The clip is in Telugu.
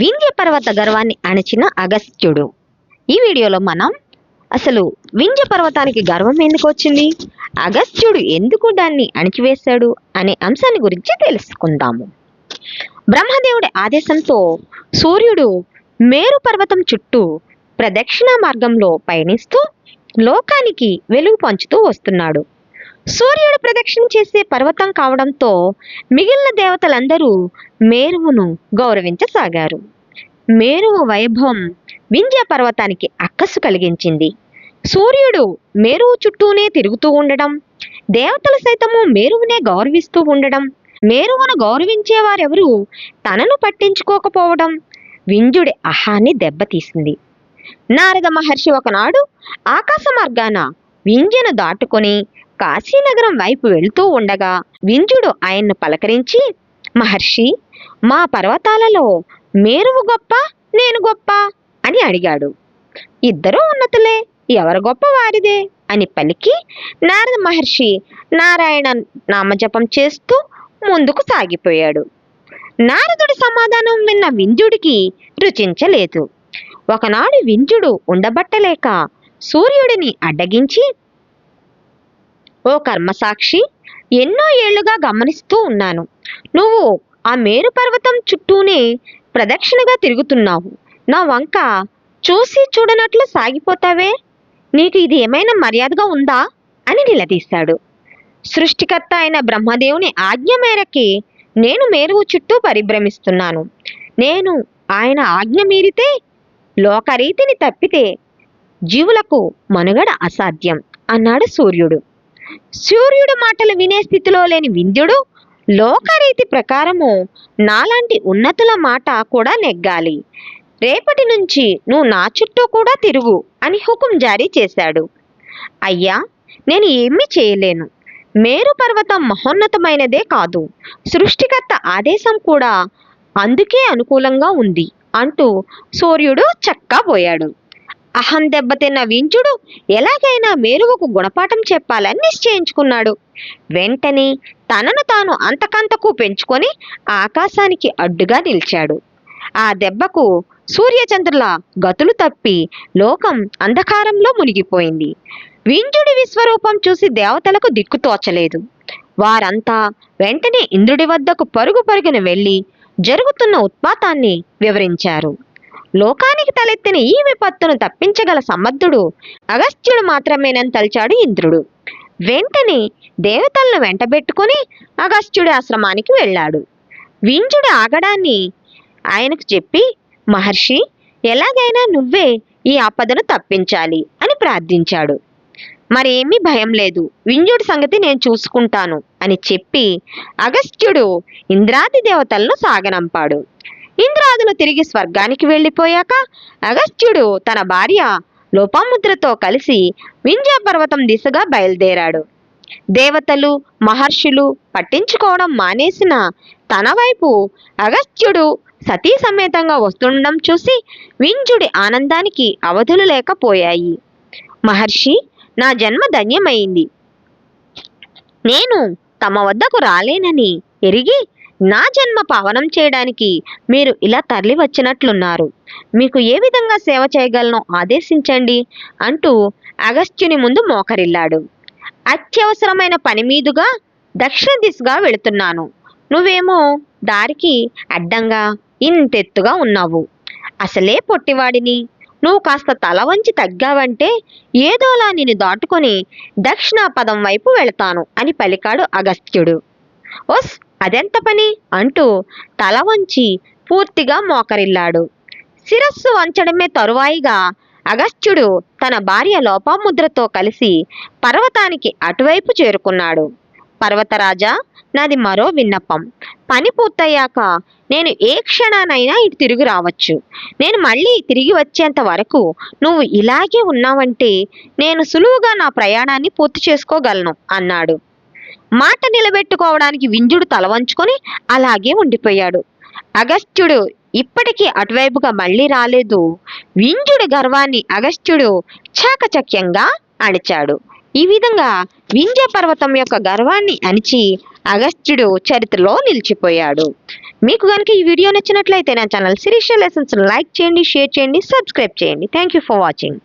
వింధ్య పర్వత గర్వాన్ని అణచిన అగస్త్యుడు. ఈ వీడియోలో మనం అసలు వింధ్య పర్వతానికి గర్వం ఎందుకు వచ్చింది? అగస్త్యుడు ఎందుకు దాన్ని అణిచివేశాడు? అనే అంశాన్ని గురించి తెలుసుకుందాము. బ్రహ్మదేవుడి ఆదేశంతో సూర్యుడు మేరు పర్వతం చుట్టూ ప్రదక్షిణా మార్గంలో పయనిస్తూ లోకానికి వెలుగు పంచుతూ వస్తున్నాడు. సూర్యుడు ప్రదక్షిణ చేసే పర్వతం కావడంతో మిగిలిన దేవతలందరూ మేరువును గౌరవించసాగారు. మేరువు వైభవం వింధ్య పర్వతానికి అక్కసు కలిగించింది. సూర్యుడు మేరువు చుట్టూనే తిరుగుతూ ఉండడం దేవతలు సైతము మేరువునే గౌరవిస్తూ ఉండడం మేరువును గౌరవించేవారెవరూ తనను పట్టించుకోకపోవడం వింధ్యుడి అహాన్ని దెబ్బతీసింది. నారద మహర్షి ఒకనాడు ఆకాశ మార్గాన వింధ్యను దాటుకొని కాశీనగరం వైపు వెళ్తూ ఉండగా వింజుడు ఆయన్ను పలకరించి మహర్షి మా పర్వతాలలో మేరువు గొప్ప నేను గొప్ప అని అడిగాడు. ఇద్దరూ ఉన్నతులే ఎవరు గొప్ప వారిదే అని పలికి నారద మహర్షి నారాయణ నామజపం చేస్తూ ముందుకు సాగిపోయాడు. నారదుడి సమాధానం విన్న వింజుడికి రుచించలేదు. ఒకనాడు వింజుడు ఉండబట్టలేక సూర్యుడిని అడ్డగించి ఓ కర్మసాక్షి ఎన్నో ఏళ్ళుగా గమనిస్తూ ఉన్నాను. నువ్వు ఆ మేరు పర్వతం చుట్టూనే ప్రదక్షిణగా తిరుగుతున్నావు. నా వంక చూసి చూడనట్లు సాగిపోతావే? నీకు ఇది ఏమైనా మర్యాదగా ఉందా? అని నిలదీశాడు. సృష్టికర్త అయిన బ్రహ్మదేవుని ఆజ్ఞ మేరకి నేను మేరువు చుట్టూ పరిభ్రమిస్తున్నాను. నేను ఆయన ఆజ్ఞ మీరితే లోకరీతిని తప్పితే జీవులకు మనుగడ అసాధ్యం అన్నాడు సూర్యుడు. సూర్యుడు మాటలు వినే స్థితిలో లేని వింధ్యుడు లోకరీతి ప్రకారము నాలాంటి ఉన్నతుల మాట కూడా నెగ్గాలి. రేపటి నుంచి నువ్వు నా చుట్టూ కూడా తిరుగు అని హుకుం జారీ చేశాడు. అయ్యా నేను ఏమీ చేయలేను. మేరు పర్వతం మహోన్నతమైనదే కాదు. సృష్టికర్త ఆదేశం కూడా అందుకే అనుకూలంగా ఉంది అంటూ సూర్యుడు చక్కా పోయాడు అహం దెబ్బతిన్న వించుడు ఎలాగైనా మేరువకు గుణపాఠం చెప్పాలని నిశ్చయించుకున్నాడు. వెంటనే తనను తాను అంతకంతకు పెంచుకొని ఆకాశానికి అడ్డుగా నిలిచాడు. ఆ దెబ్బకు సూర్యచంద్రుల గతులు తప్పి లోకం అంధకారంలో మునిగిపోయింది. వింజుడి విశ్వరూపం చూసి దేవతలకు దిక్కు తోచలేదు. వారంతా వెంటనే ఇంద్రుడి వద్దకు పరుగు పరుగున వెళ్ళి జరుగుతున్న ఉత్పాతాన్ని వివరించారు. లోకానికి తలెత్తిన ఈ విపత్తును తప్పించగల సమర్థుడు అగస్త్యుడు మాత్రమేనని తలిచాడు ఇంద్రుడు. వెంటనే దేవతలను వెంటబెట్టుకుని అగస్త్యుడి ఆశ్రమానికి వెళ్ళాడు. వింజుడు ఆగడాన్ని ఆయనకు చెప్పి మహర్షి ఎలాగైనా నువ్వే ఈ ఆపదను తప్పించాలి అని ప్రార్థించాడు. మరేమీ భయం లేదు. వింజుడి సంగతి నేను చూసుకుంటాను అని చెప్పి అగస్త్యుడు ఇంద్రాది దేవతలను సాగనంపాడు. ఇంద్రాదులు తిరిగి స్వర్గానికి వెళ్ళిపోయాక అగస్త్యుడు తన భార్య లోపాముద్రతో కలిసి వింధ్యాపర్వతం దిశగా బయలుదేరాడు. దేవతలు మహర్షులు పట్టించుకోవడం మానేసిన తన వైపు అగస్త్యుడు సతీ సమేతంగా వస్తుండడం చూసి వింజుడి ఆనందానికి అవధులు లేకపోయాయి. మహర్షి నా జన్మ ధన్యమైంది. నేను తమ వద్దకు రాలేనని ఎరిగి నా జన్మ పావనం చేయడానికి మీరు ఇలా తరలి వచ్చినట్లున్నారు. మీకు ఏ విధంగా సేవ చేయగలనో ఆదేశించండి అంటూ అగస్త్యుని ముందు మోకరిల్లాడు. అత్యవసరమైన పని మీదుగా దక్షిణ దిశగా వెళుతున్నాను. నువ్వేమో దారికి అడ్డంగా ఇంతెత్తుగా ఉన్నావు. అసలే పొట్టివాడిని. నువ్వు కాస్త తల వంచి తగ్గావంటే ఏదోలా నిన్ను దాటుకొని దక్షిణాపదం వైపు వెళతాను అని పలికాడు అగస్త్యుడు. ఓస్ అదెంత పని? అంటూ తల వంచి పూర్తిగా మోకరిల్లాడు. శిరస్సు వంచడమే తరువాయిగా అగస్త్యుడు తన భార్య లోపాముద్రతో కలిసి పర్వతానికి అటువైపు చేరుకున్నాడు. పర్వతరాజా నాది మరో విన్నపం. పని పూర్తయ్యాక నేను ఏ క్షణానైనా ఇటు తిరిగి రావచ్చు. నేను మళ్ళీ తిరిగి వచ్చేంత వరకు నువ్వు ఇలాగే ఉన్నావంటే నేను సులువుగా నా ప్రయాణాన్ని పూర్తి చేసుకోగలను అన్నాడు. మాట నిలబెట్టుకోవడానికి వింజుడు తల వంచుకొని అలాగే ఉండిపోయాడు. అగస్త్యుడు ఇప్పటికీ అటువైపుగా మళ్ళీ రాలేదు. వింజుడి గర్వాన్ని అగస్త్యుడు చాకచక్యంగా అణిచాడు. ఈ విధంగా వింధ్య పర్వతం యొక్క గర్వాన్ని అణిచి అగస్త్యుడు చరిత్రలో నిలిచిపోయాడు. మీకు కనుక ఈ వీడియో నచ్చినట్లయితే నా ఛానల్ శిరీష లెసన్స్ లైక్ చేయండి షేర్ చేయండి సబ్స్క్రైబ్ చేయండి. Thank you for watching